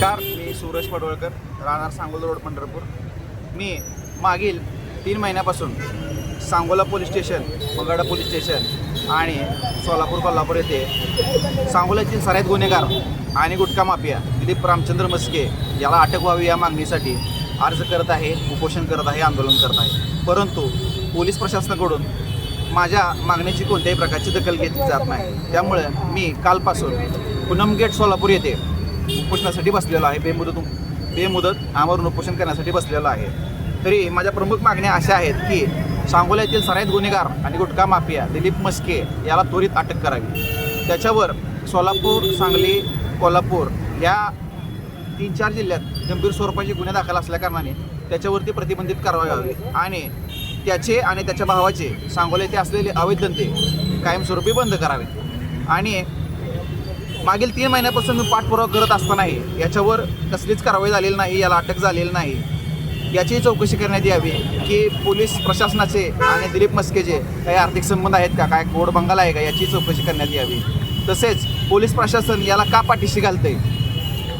Car मी सूरज पडवळकर राहणार Sangola road Pandharpur. मी मागील तीन महिन्यापासून सांगोला पोलीस स्टेशन मंगळा पोलीस स्टेशन आणि सोलापूर कोल्हापूर येथे सांगोल्यातील सराईत गुन्हेगार आणि गुटखा माफिया दिलीप रामचंद्र मस्के याला अटक व्हावी या मागणीसाठी अर्ज करत आहे उपोषण करत आहे आंदोलन करत आहे. परंतु पोलीस प्रशासनाकडून माझ्या मागणीची कोणत्याही प्रकारची दखल घेतली जात नाही. त्यामुळे मी कालपासून पूनम गेट सोलापूर येथे उपोषणासाठी बसलेलो आहे बेमुदत बेमुदत आमरण उपोषण करण्यासाठी बसलेलो आहे. तरी माझ्या प्रमुख मागण्या अशा आहेत की सांगोल्यातील सराईत गुन्हेगार आणि गुटखा माफिया दिलीप मस्के याला त्वरित अटक करावी. त्याच्यावर सोलापूर सांगली कोल्हापूर या तीन चार जिल्ह्यात गंभीर स्वरूपाचे गुन्हे दाखल असल्याकारणाने त्याच्यावरती प्रतिबंधित कारवाई व्हावी. आणि त्याचे आणि त्याच्या भावाचे सांगोला येथे असलेले अवैध धंदे कायमस्वरूपी बंद करावे आणि मागील तीन महिन्यापासून मी पाठपुरावा करत असतानाही याच्यावर कसलीच कारवाई झालेली नाही याला अटक झालेली नाही. याचीही चौकशी करण्यात यावी की पोलीस प्रशासनाचे आणि दिलीप मस्केचे काही आर्थिक संबंध आहेत का काय गोड बंगाल आहे का याची चौकशी करण्यात यावी. तसेच पोलीस प्रशासन याला का पाठीशी घालते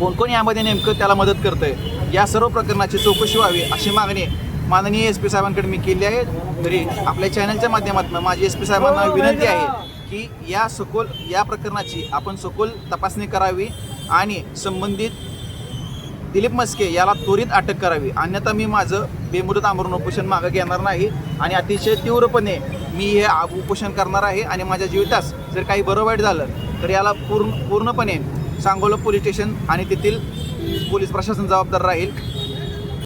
कोण कोण यामध्ये नेमकं त्याला मदत करतंय? या सर्व प्रकरणाची चौकशी व्हावी अशी मागणी माननीय एस पी साहेबांकडे मी केली आहे. तरी आपल्या चॅनलच्या माध्यमातून माझी एस पी साहेबांना विनंती आहे की या सखोल या प्रकरणाची आपण सखोल तपासणी करावी आणि संबंधित दिलीप मस्के याला त्वरित अटक करावी. अन्यथा मी माझं बेमुदत आमरण उपोषण मागं घेणार नाही आणि अतिशय तीव्रपणे मी हे उपोषण करणार आहे आणि माझ्या जीवितास जर काही बरं वाईट झालं तर याला पूर्ण पूर्णपणे सांगोला पोलीस स्टेशन आणि तेथील पोलीस प्रशासन जबाबदार राहील.